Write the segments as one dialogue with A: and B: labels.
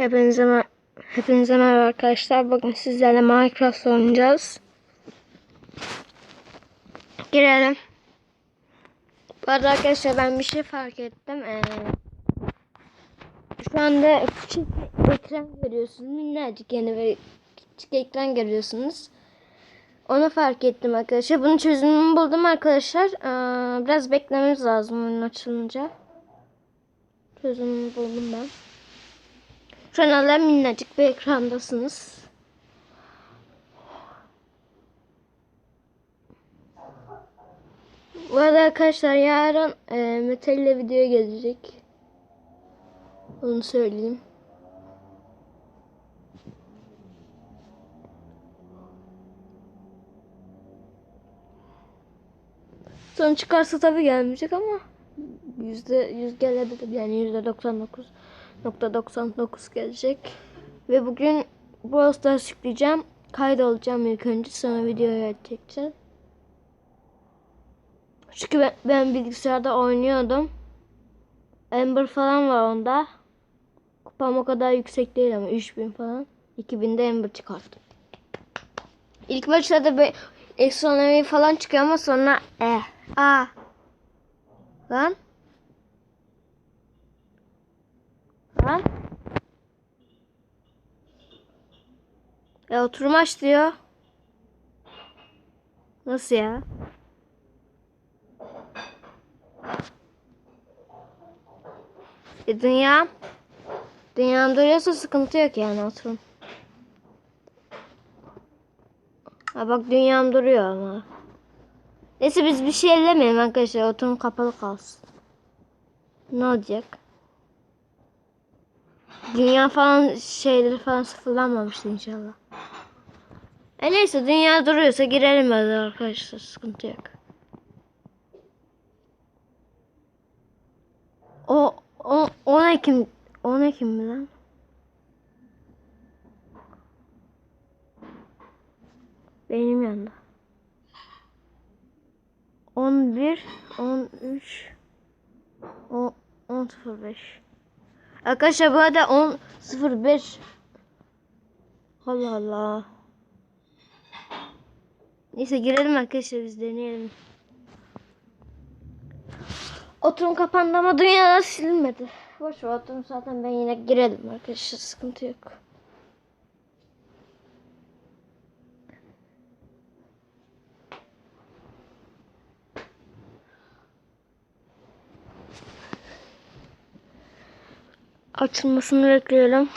A: Hepinize mer- Hepinize merhaba arkadaşlar. Bugün sizlerle Minecraft oynayacağız. Girelim. Bu arada arkadaşlar ben bir şey fark ettim. Ee, şu anda küçük ekran görüyorsunuz. Minnacık yeni bir küçük ekran görüyorsunuz. Onu fark ettim arkadaşlar. Bunun çözümünü buldum arkadaşlar. Ee, biraz beklememiz lazım oyun açılınca. Çözümünü buldum ben. Şu an hala minnacık bir ekrandasınız. Bu arada arkadaşlar yarın e, Metal ile video gelecek. Onu söyleyeyim. Son çıkarsa tabii gelmeyecek ama yüzde yüz gelebilir yani yüzde 99.99 gelecek. Ve bugün Brawl Stars yükleyeceğim kaydolacağım ilk önce sonra videoyu çekeceğim çünkü ben, ben bilgisayarda oynuyordum. Ember falan var onda. Kupam o kadar yüksek değil ama 3000 falan. 2000'de Ember çıkarttım. İlk başlarda bir efsanevi falan çıkıyor ama sonra eh ah. Lan Lan. Ya oturum aç diyor. Nasıl ya? E dünya dünyam duruyorsa sıkıntı yok yani oturum. Ha bak dünyam duruyor ama. Neyse biz bir şey ellemeyelim arkadaşlar. Oturum kapalı kalsın. Ne olacak? Dünya falan şeyleri falan sıfırlanmamıştı inşallah. E neyse dünya duruyorsa girelim hadi arkadaşlar sıkıntı yok. O o o ne kim o ne kim mi lan? Benim yanında. 11 13 10 10.05 Arkadaşlar bu arada 10.05 Allah Allah. Neyse girelim arkadaşlar biz deneyelim. Oturum kapandı ama dünyada silinmedi. Boş ver oturum zaten ben yine girelim arkadaşlar sıkıntı yok. Açılmasını bekliyorum.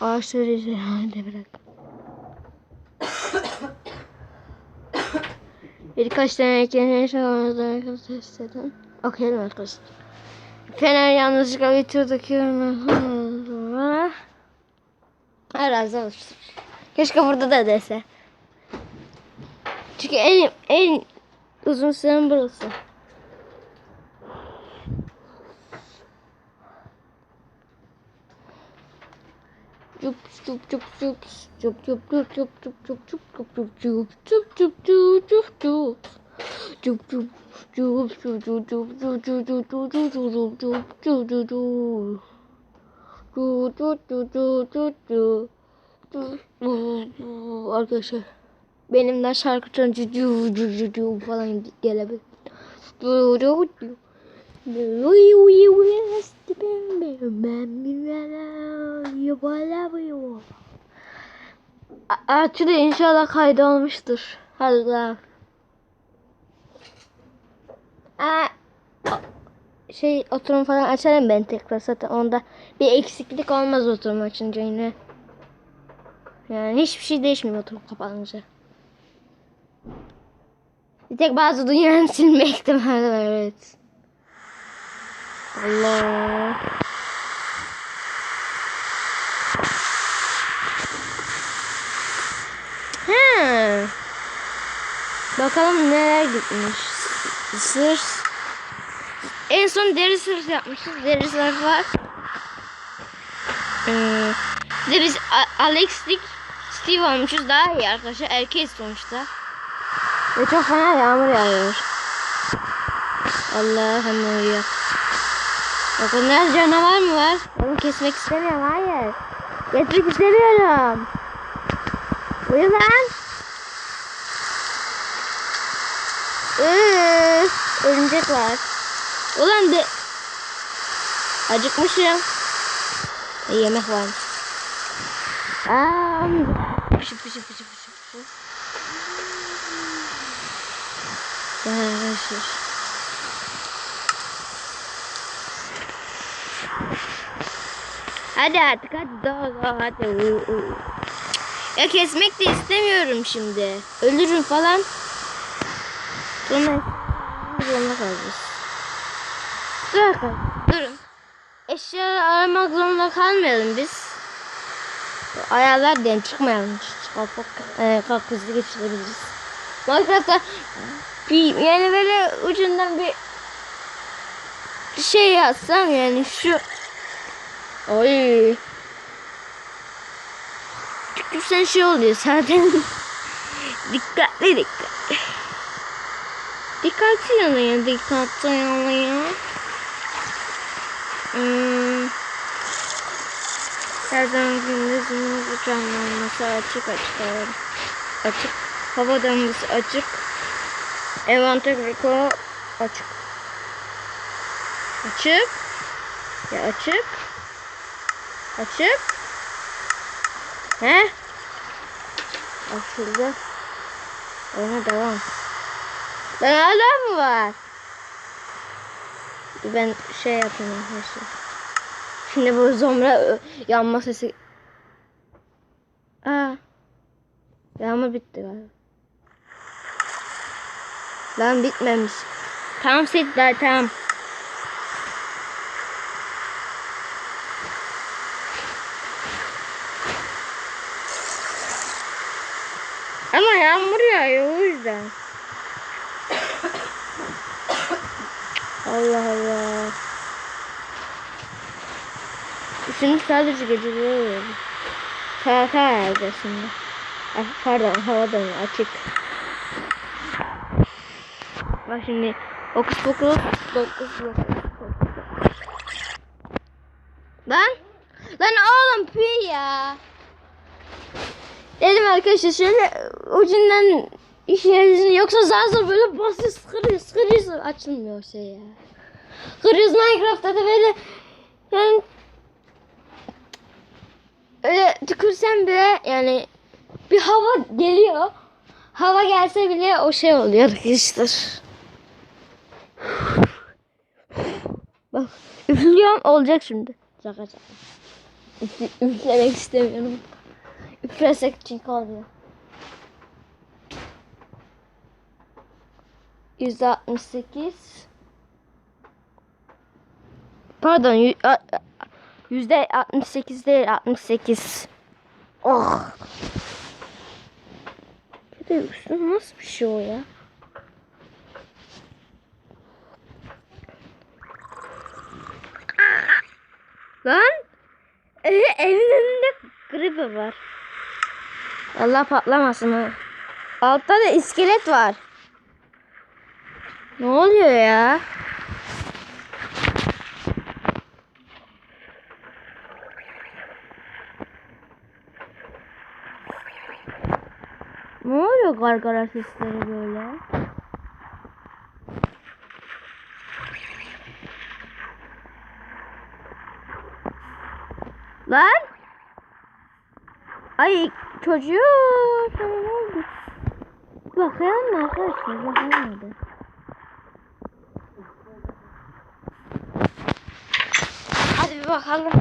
A: Ağaçları izleyelim bırak. Birkaç tane eklerini şakamızdan test edin. Okuyalım arkadaşlar. Fener yanlışlıkla videodaki yorumları Herhalde oluştur. Keşke burada da dese. Çünkü en en uzun süren burası. Cup cup cup cup cup cup cup cup cup cup cup cup cup cup cup cup cup cup cup Cup cup cup cup cup cup cup cup cup cup cup cup cup şarkı çalınca falan gelebilir. Artı da inşallah kaydı olmuştur. Hadi daha. Şey oturum falan açarım ben tekrar zaten onda bir eksiklik olmaz oturum açınca yine. Yani hiçbir şey değişmiyor oturum kapanınca. Bir tek bazı dünyanın silme ihtimali var evet. Allah. He. Bakalım neler gitmiş. Sır. En son deri sır yapmışız. Deri sır var. Ee, de biz Alex'lik Steve olmuşuz. Daha iyi arkadaşlar. Erkeğiz sonuçta. Ve çok fena yağmur yağıyor. Allah'ım ya. Bakın biraz canavar mı var? Onu kesmek istemiyorum. Hayır. Kesmek istemiyorum. Uyu lan. Üf, örümcek var. Ulan de... Acıkmışım. E, yemek varmış. Aa, pışı pışı pışı pışı pışı. Arkadaşlar. Hadi artık hadi daha daha hadi. Ya kesmek de istemiyorum şimdi. Ölürüm falan. Sonra zorunda kalacağız. Dur bakalım. Durun. Eşya aramak zorunda kalmayalım biz. Ayarlar diyelim çıkmayalım. Kalk e, kalk hızlı geçirebiliriz. Minecraft'ta bir yani böyle ucundan bir şey yazsam yani şu Oy. Tükürsen şey oluyor zaten. dikkatli dikkatli. Dikkatli yanıyor, dikkatli yanıyor. Hmm. Her zaman gündüzün canlanması açık açık hava. Açık. Hava döngüsü açık. Envanter Rico açık. Açık. Ya açık. Açık. He? Şurada. Ona devam. Lan hala mı var? Ben şey yapayım arkadaşlar. Şimdi bu zomra yanma sesi. Aa. Yağmur bitti galiba. Lan bitmemiş. Tamam setler tamam. Ama yağmur yağıyor o yüzden. Allah Allah. Şimdi sadece geceleri oluyor. Saate ayarlayacağız şimdi. Ah, pardon havadan açık. Bak şimdi okus pokus dokuz dokuz. Lan lan oğlum pi ya. Dedim arkadaşlar şöyle ucundan işinizin yoksa zar böyle basıyor sıkırıyor sıkırıyor açılmıyor şey ya. Kırıyoruz Minecraft'ta da böyle yani öyle tükürsen bile yani bir hava geliyor. Hava gelse bile o şey oluyor arkadaşlar. Bak üflüyorum olacak şimdi. Şaka şaka. Üfle, üflemek istemiyorum. Üflesek. Yüzde altmış sekiz. Pardon yüzde altmış sekiz değil altmış sekiz. Oh. Bir de üstüne nasıl bir şey o ya? Lan e, evin önünde creeper var. Allah patlamasın ha. Altta da iskelet var. Ne oluyor ya? Ne oluyor gargara sesleri böyle? Lan! Ay çocuğum tamam oldu. Bakalım mı arkadaşlar? Bakalım hadi. Hadi bir bakalım.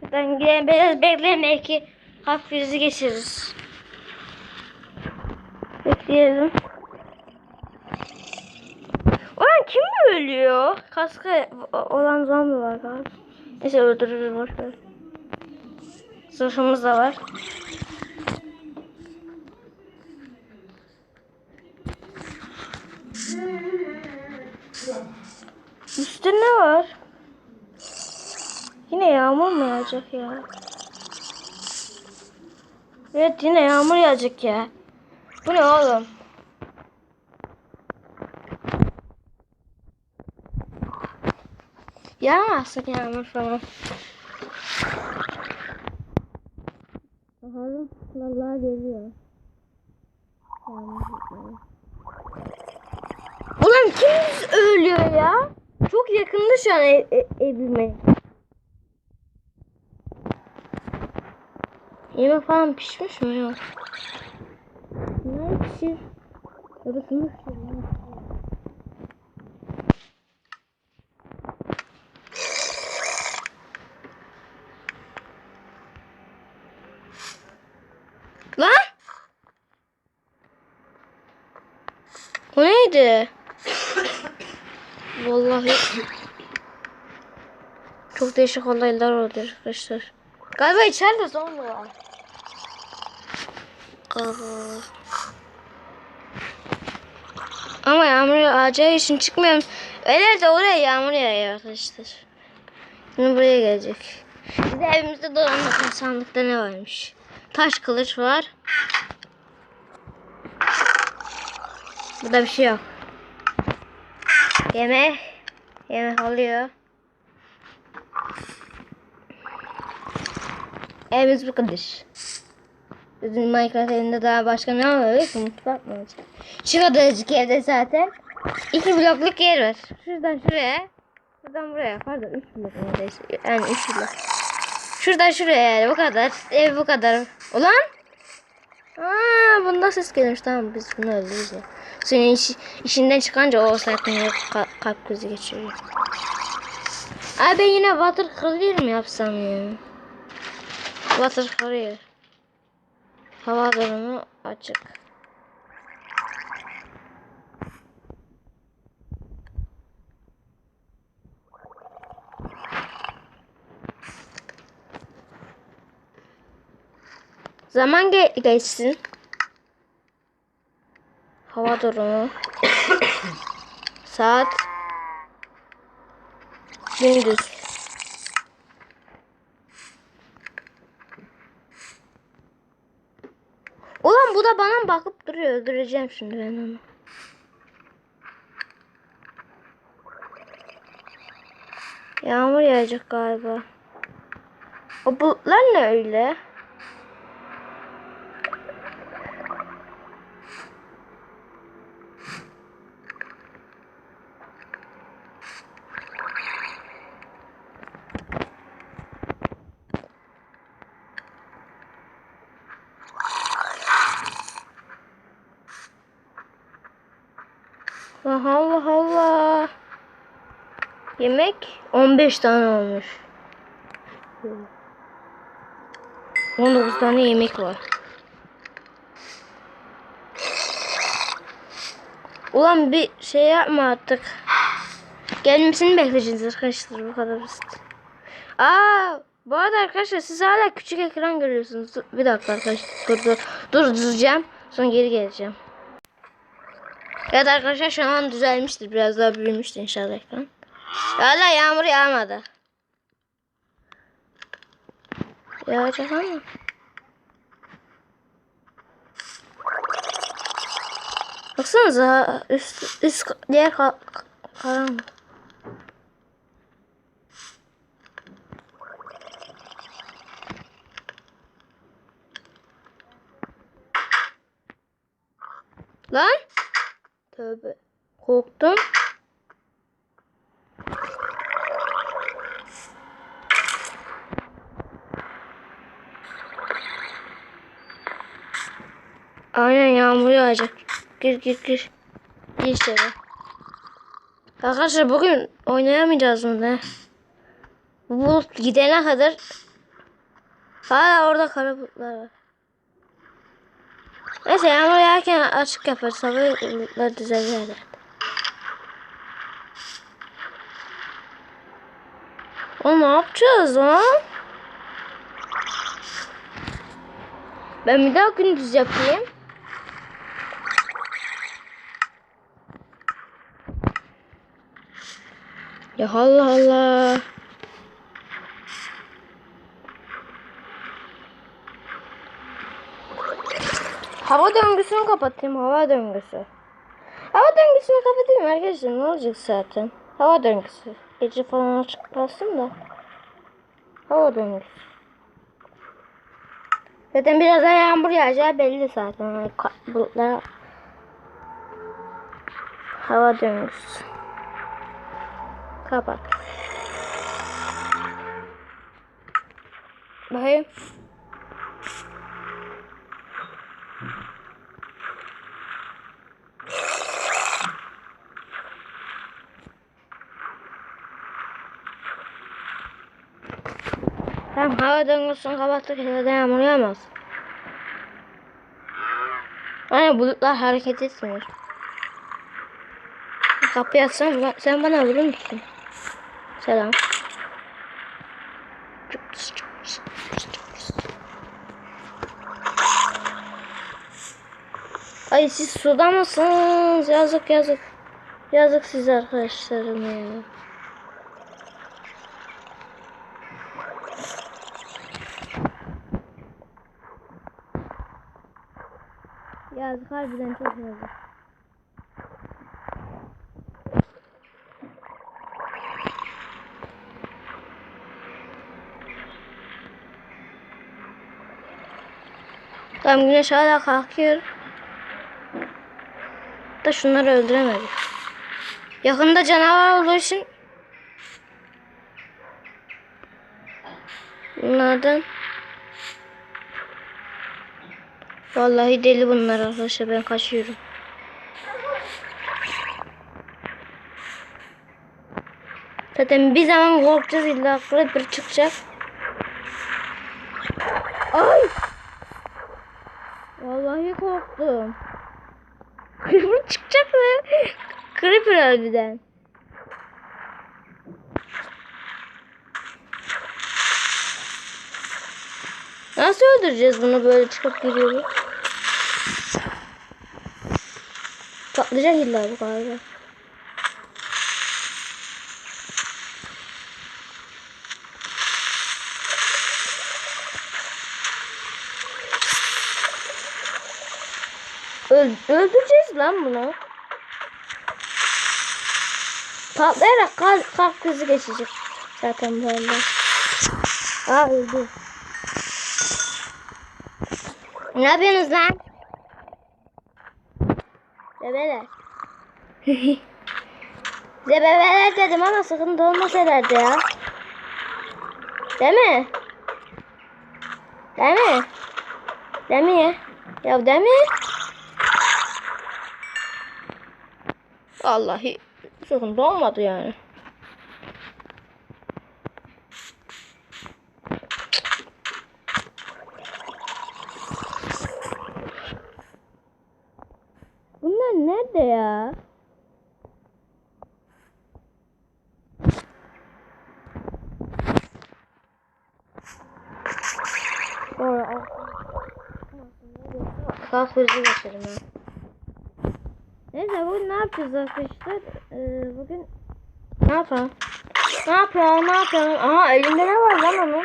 A: Şuradan gidelim biraz bekleyin belki kalp krizi geçiririz. Bekleyelim. Ulan kim ölüyor? Kaska olan zombi var galiba. Neyse öldürürüz boş ver. Zırhımız da var. Üstte ne var? Yine yağmur mu yağacak ya? Evet yine yağmur yağacak ya. Bu ne oğlum? Yağmazsa yağmur falan. Bakalım. Vallahi geliyor. Ulan kim ölüyor ya? Çok yakında şu an ev, ev, evime. Yemek falan pişmiş mi? Yok. Ne pişir? Orasını pişir. Lan! Neydi? Vallahi çok değişik olaylar oluyor arkadaşlar. Galiba içeride zombi var. Ama yağmur yağacağı için çıkmıyorum. Öyle de oraya yağmur yağıyor arkadaşlar. Şimdi buraya gelecek. Bir de evimizde dolan bakın sandıkta ne varmış. Taş kılıç var. Burada bir şey yok. Yemek. Yemek alıyor. Evimiz bu kadar. Bizim Minecraft evinde daha başka ne oluyor ki? Mutfak mı olacak? Şu kadarcık evde zaten. iki blokluk yer var. Şuradan şuraya. Şuradan buraya. Pardon üç blok neredeyse. Yani üç blok. Şuradan şuraya yani bu kadar. Ev bu kadar. Ulan! Aa, bundan ses gelmiş. Tamam biz bunu ya. Senin iş, işinden çıkınca o zaten ka kalp krizi geçiriyor. Abi ben yine water clear mi yapsam ya? Water clear. Hava durumu açık. Zaman ge geçsin. Hava durumu. Saat. Gündüz. Ulan bu da bana bakıp duruyor. Öldüreceğim şimdi ben onu. Yağmur yağacak galiba. O bulutlar ne öyle? Allah Allah. Yemek 15 tane olmuş. 19 tane yemek var. Ulan bir şey yapma artık. Gelmesini bekleyeceğiz arkadaşlar bu kadar basit. Aa, bu arada arkadaşlar siz hala küçük ekran görüyorsunuz. Bir dakika arkadaşlar dur dur. Dur duracağım. Sonra geri geleceğim. Evet arkadaşlar şu an düzelmiştir. Biraz daha büyümüştür inşallah ekran. Hala yağmur yağmadı. Yağacak ama. Baksanıza üst, üst diğer ka karanlık. Lan. Tövbe. Korktum. Aynen yağmur yağacak. Gir gir gir. Gir içeri. Arkadaşlar bugün oynayamayacağız ne? Bu gidene kadar hala orada kara bulutlar var. Neyse yağmur yağarken açık yaparız. Hava bulutlar düzelir herhalde. O ne yapacağız lan? Ben bir daha gündüz yapayım. Ya Allah Allah. Hava döngüsünü kapatayım. Hava döngüsü. Hava döngüsünü kapatayım arkadaşlar. Ne olacak zaten? Hava döngüsü. Gece falan açık kalsın da. Hava döngüsü. Zaten birazdan yağmur yağacağı belli zaten. Bulutlar hava döngüsü. Kapat. Bakayım. Hava döngüsünü kapattık. Hava yağmur yağmaz. Aynen bulutlar hareket etmiyor. Kapıyı açsam ba- sen bana vurur musun? Selam. Ay siz suda mısınız? Yazık yazık. Yazık siz arkadaşlarım ya. Yazık harbiden çok yazık. Tamam güneş hala kalkıyor. Da şunları öldüremedik. Yakında canavar olduğu için bunlardan Vallahi deli bunlar arkadaşlar ben kaçıyorum. Zaten bir zaman korkacağız illa creeper çıkacak. Ay! Vallahi korktum. Creeper çıkacak mı? Creeper harbiden. Nasıl öldüreceğiz bunu böyle çıkıp giriyor Patlayacak illa bu galiba. Öl öldüreceğiz lan bunu. Patlayarak kalp, kalp krizi geçecek. Zaten böyle. Aa öldü. Ne yapıyorsunuz lan? Bebeler. Size bebeler dedim ama sıkıntı olmaz herhalde ya. Değil mi? Değil mi? Değil mi ya? Değil mi? Vallahi sıkıntı olmadı yani. Bunlar nerede ya? Sonra Kalk hızlı geçelim ya. Neyse bugün ne yapacağız arkadaşlar? Ee, bugün ne yapalım? Ne yapalım? Ne yapalım? Aha elinde ne var lan onun?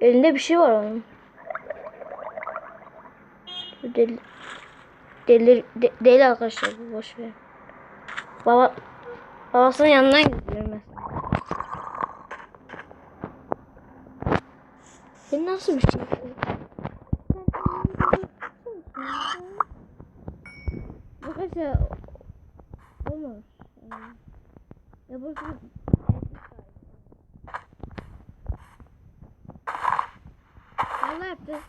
A: Elinde bir şey var onun. Deli, deli, de- deli arkadaşlar bu boş ver. Baba, babasının yanından gidiyorum ben. Bu nasıl bir şey? Arkadaşlar olmaz. Ya burası Allah yaptı.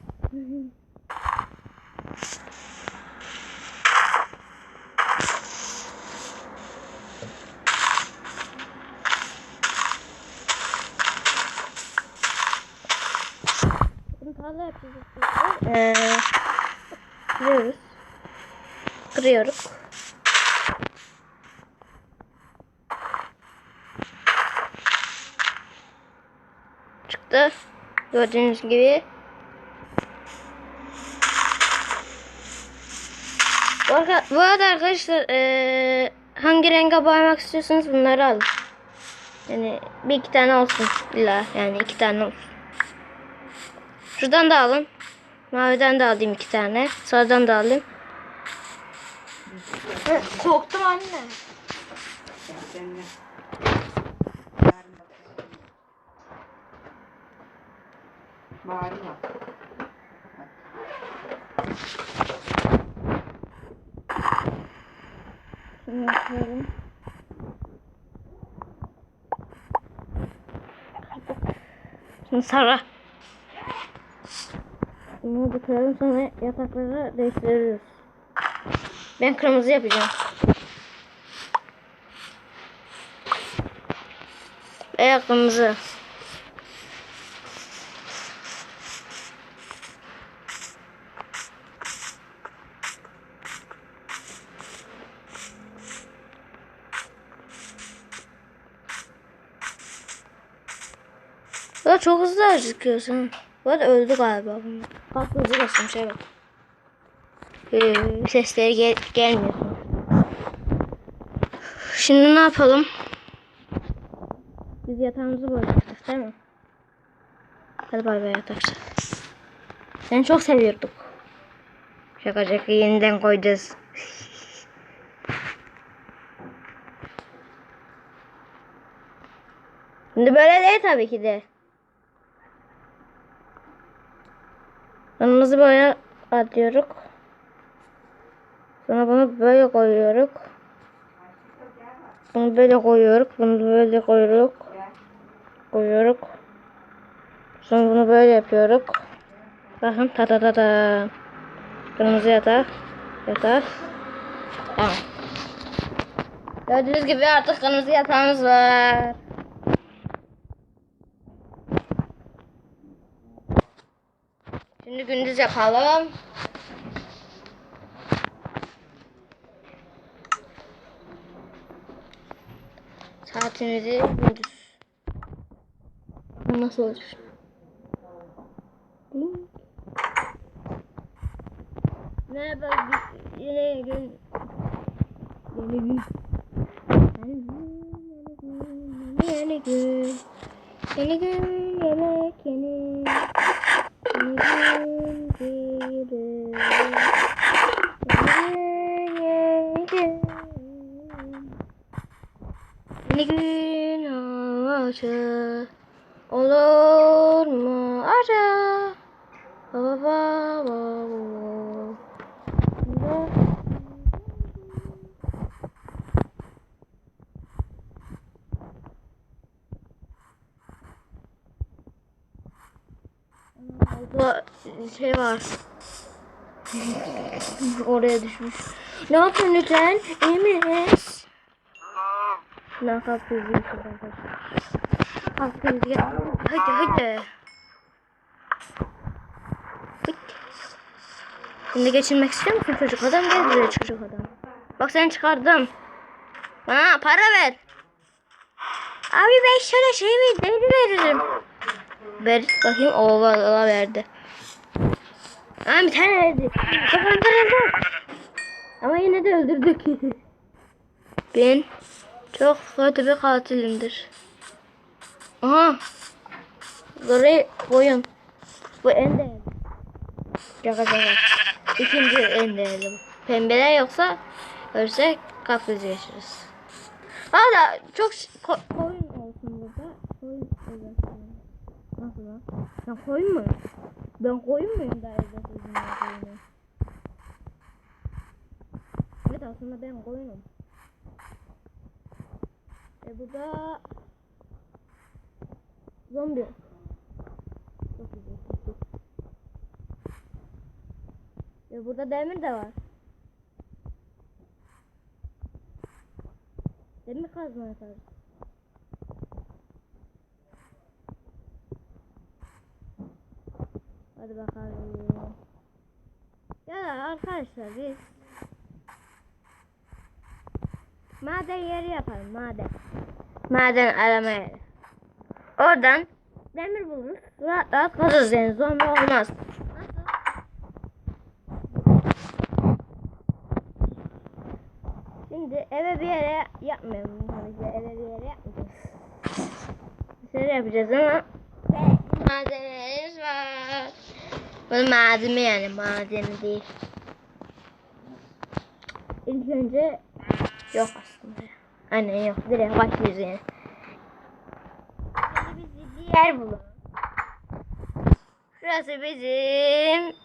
A: Bunu tarla yapacağız. Ee, kırıyoruz. Kırıyoruz. Çıktı. Gördüğünüz gibi. Bu arada, arkadaşlar eee, hangi renge boyamak istiyorsanız bunları alın. Yani bir iki tane olsun illa yani iki tane olsun. Şuradan da alın. Maviden de alayım iki tane. Sarıdan da alayım. Korktum anne.
B: madenine. Yarın bakalım. Bağırma.
A: Şunu yapıyorum. Şimdi Sara. Bunu da sonra yatakları değiştiriyoruz. Ben kırmızı yapacağım. Veya kırmızı. Ya çok hızlı acıkıyorsun. Bu arada öldü galiba bunlar. Basın şey bak. Ee, sesleri gel gelmiyor. Şimdi ne yapalım? Biz yatağımızı boyayacaktık değil mi? Hadi bay bay yatakçı. Seni çok seviyorduk. Şaka şaka yeniden koyacağız. Şimdi böyle değil tabii ki de. Kırmızı boya atıyoruz. Sonra bunu böyle koyuyoruz. Bunu böyle koyuyoruz. Bunu böyle koyuyoruz. Koyuyoruz. Sonra bunu böyle yapıyoruz. Bakın ta ta ta ta. Kırmızı yatak. Yatak. Tamam. Gördüğünüz gibi artık kırmızı yatağımız var. Şimdi gündüz yapalım. Saatimizi gündüz. Nasıl olur? Merhaba yine gün yeni gün yeni gün yeni gün yeni gün yeni gün yeni gün ağacı olur mu ara baba baba baba Burada şey var. Oraya düşmüş. Ne yapıyorsun lütfen? İyi? Ne yapıyorsun arkadaşlar? Kalkın ya. Hadi hadi. Şimdi geçinmek istiyor musun çocuk adam? Gel buraya çocuk adam. Bak seni çıkardım. Bana para ver. Abi ben şöyle şey mi deri veririm. Ver bakayım o valla verdi. Aa bir tane verdi. Kafam kırıldı. Ama yine de öldürdük. ben çok kötü bir katilimdir. Aha. Burayı koyun. Bu en değerli. Şaka şaka. İkinci en değerli. Pembeler yoksa ölsek kaplıca geçiriz. Hala çok ko- koyun olsun burada. Koyun olsun. Nasıl lan? Sen koyun mu? Ben koyun muyum? Evet aslında ben koyunum. E bu da zombi. Çok güzel. E burada demir de var. Demir kazma yaparız. Hadi bakalım. Ya arkadaşlar biz maden yeri yapalım maden. Maden arama yeri. Oradan demir buluruz. Rahat rahat kazarız yani zombi olmaz. Şimdi eve bir yere yapmayalım. Tabii eve bir yere yapmayacağız. Dışarı yapacağız ama malzemelerimiz var. Bu malzeme yani malzeme değil. İlk önce yok aslında. Aynen yok. Direkt başlıyoruz yani. Şimdi bizi bir bulalım. Şurası bizim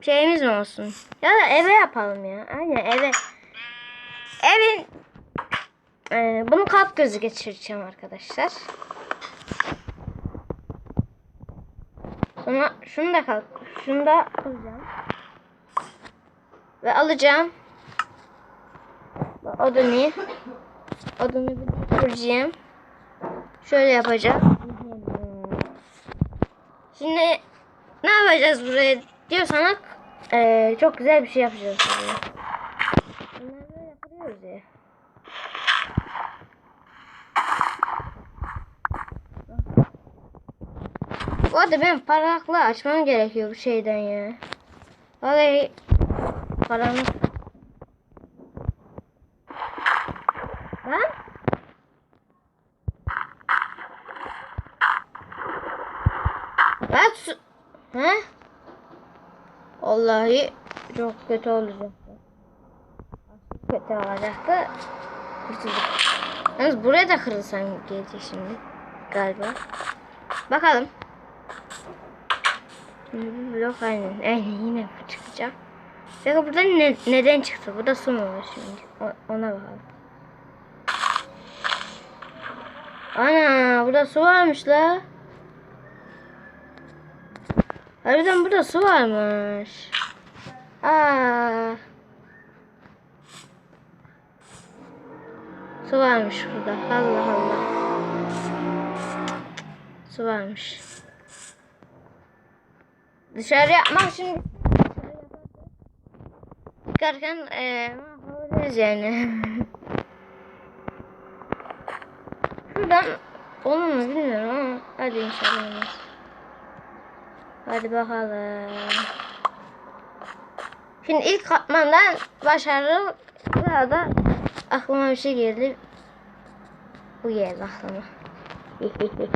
A: şeyimiz mi olsun? Ya da eve yapalım ya. Aynen eve. Evin ee, bunu kalp gözü geçireceğim arkadaşlar. Sonra şunu da kalk, şunu da alacağım. Ve alacağım. Odunu. Odunu bir kuracağım. Şöyle yapacağım. Şimdi ne yapacağız buraya diyorsanız eee, çok güzel bir şey yapacağız buraya. Bunları böyle yapıyoruz ya. Bu arada benim parlaklığı açmam gerekiyor bu şeyden ya. Vallahi karanlık. Lan? Lan su... He? Vallahi çok kötü olacaktı. Kötü olacaktı. Kurtulduk. Yalnız buraya da kırılsam gelecek şimdi. Galiba. Bakalım. Bu blok aynen. Aynen yine bu çıkacak. Peki burada ne, neden çıktı? Burada su mu var şimdi? O- ona bakalım. Ana burada su varmış la. Harbiden burada su varmış. Aa. Su varmış burada. Allah Allah. Su varmış. Dışarı yapmak için çıkarken eee mahvoluruz yani. Şuradan olur mu bilmiyorum ama hadi inşallah. Hadi bakalım. Şimdi ilk katmandan başarılı da aklıma bir şey geldi. Bu geldi aklıma.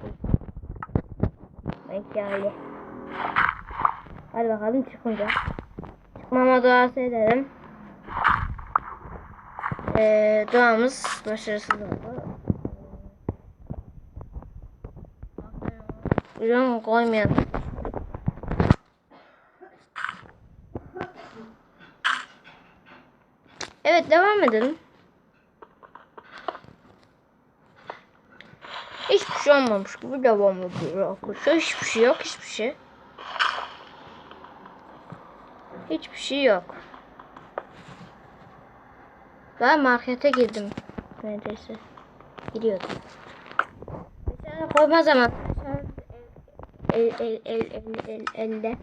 A: Mekali. Hadi bakalım çıkınca. Çıkmama duası edelim. Ee, duamız başarısız oldu. Ürün koymayalım. Evet devam edelim. Hiçbir şey olmamış gibi devam ediyor arkadaşlar. Hiçbir şey yok, hiçbir şey. Hiçbir şey yok. Ben markete girdim. Neredeyse. Giriyordum. Mesela koyma zaman. El el el el el elde.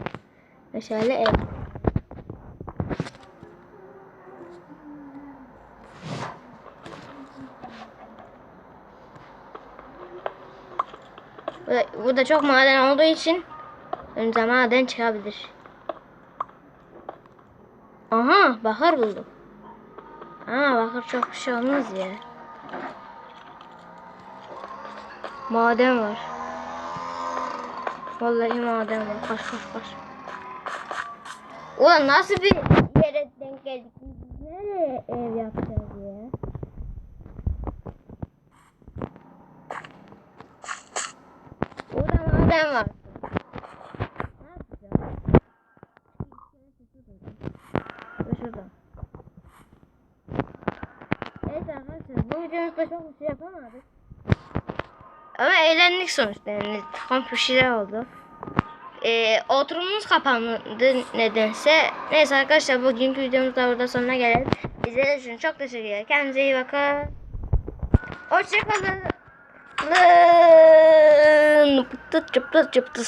A: Mesela el. Burada, burada çok maden olduğu için önce maden çıkabilir. Aha bakır buldum. Aa bakır çok bir şey olmaz ya. Maden var. Vallahi maden var. Koş koş koş. Ulan nasıl bir yere denk geldik? Nereye ev yapacağız ya? Burada maden var. Ne yapacağız? Ve şuradan. Neyse arkadaşlar çok bir şey yapamadık. Ama eğlendik sonuçta yani komik bir şeyler oldu. Ee, oturumumuz kapandı nedense. Neyse arkadaşlar bugünkü videomuz da burada sonuna gelelim. İzlediğiniz için çok teşekkür ederim. Kendinize iyi bakın. Hoşçakalın. Pıtı çıptı çıptı.